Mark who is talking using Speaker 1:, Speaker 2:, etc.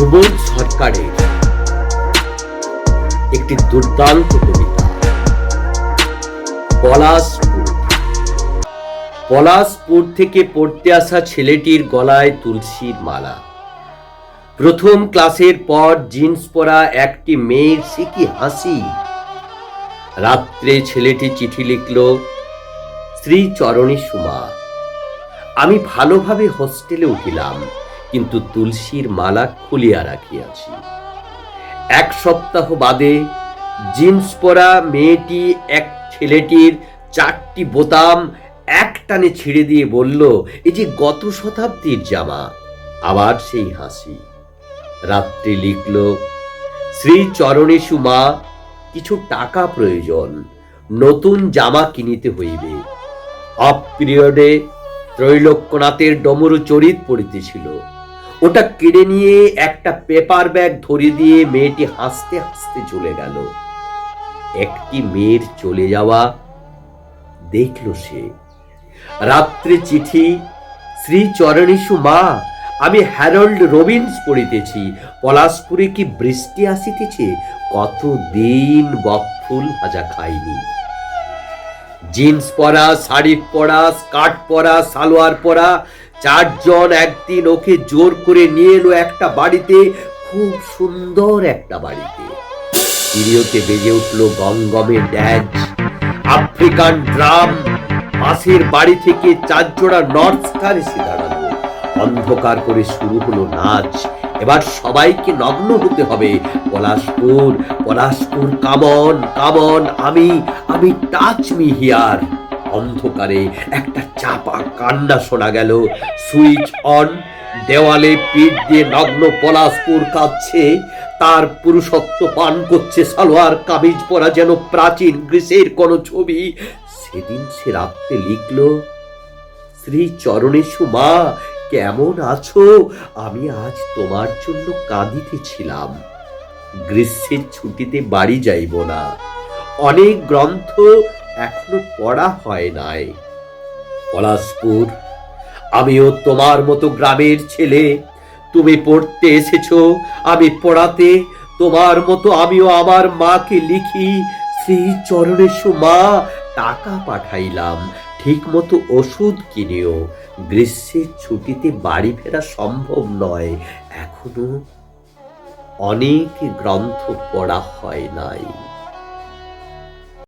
Speaker 1: সুবোধ সরকারের একটি দুর্দান্ত কবিতা, পলাশপুর। পলাশপুর থেকে পড়তে আসা ছেলেটির গলায় তুলসীর মালা। প্রথম ক্লাসের পর জিন্স পরা একটি মেয়ের সে কি হাসি? রাত্রে ছেলেটি চিঠি লিখল শ্রী চরণী সুমা, আমি ভালোভাবে হোস্টেলে উঠিলাম। কিন্তু তুলসীর মালা খুলিয়া রাখিয়াছি। এক সপ্তাহ বাদে জিন্স পরা মেয়েটি, এক ছেলেটির চারটি বোতাম এক টানে ছিঁড়ে দিয়ে বলল, এই যে গত শতাব্দীর জামা। আবার সেই হাসি। রাত্রি লিখল শ্রী চরণেশু মা, কিছু টাকা প্রয়োজন, নতুন জামা কিনিতে হইবে। অফ পিরিয়ডে ত্রৈলোক্যনাথের ডমরু চরিত পড়িতেছিল। ওটা কেড়ে নিয়ে একটা পেপার ব্যাগ ধরে দিয়ে মেয়েটি হাসতে হাসতে চলে গেল। একটি মেয়ের চলে যাওয়া দেখল সে। রাত্রে চিঠি, শ্রী চরণীশু মা, আমি হ্যারল্ড রবিন্স পড়িতেছি। পলাশপুরে কি বৃষ্টি আসিতেছে? কত দিন বকফুল ভাজা খাইনি। জিন্স পরা, শাড়ি পরা, স্কার্ট পরা, সালোয়ার পরা, চারজন একদিন ওকে জোর করে নিয়ে এলো একটা বাড়িতে, খুব সুন্দর একটা বাড়িতে। পিরিয়তে বেজে উঠল গমগমের ড্যাজ। আফ্রিকান ড্রাম, পাশের বাড়ি থেকে চারজোড়া নর্থ স্টার এসে দাঁড়াল। অন্ধকার করে শুরু হলো নাচ। এবার সবাইকে নগ্ন হতে হবে। পলাশপুর পলাশপুর, কামন কামন, আমি আমি টাচ মি হিয়ার। অন্ধকারে একটা চাপা কান্না শোনা গেল। সুইচ অন, দেওয়ালে পিঠ দিয়ে নগ্ন পলাশপুর কাঁদছে তার পুরুষত্ব পান করছে সালোয়ার কামিজ পরা যেন প্রাচীন গ্রীসের কোনো ছবি। সেদিন সে রাত্রে লিখলো শ্রী চরণেশু মা কেমন আছো? আমি আজ তোমার জন্য কাঁদিতেছিলাম। গ্রীষ্মের ছুটিতে বাড়ি যাইব না। অনেক গ্রন্থ এখনও পড়া হয় নাই। পলাশপুর, আমিও তোমার মতো গ্রামের ছেলে। তুমি পড়তে এসেছ, আমি পড়াতে। তোমার মতো আমিও আমার মাকে লিখি। সেই চরণেশু মা টাকা পাঠাইলাম। ঠিক মতো ওষুধ কিনেও গ্রীষ্মের ছুটিতে বাড়ি ফেরা সম্ভব নয়। এখনও অনেক গ্রন্থ পড়া হয় নাই।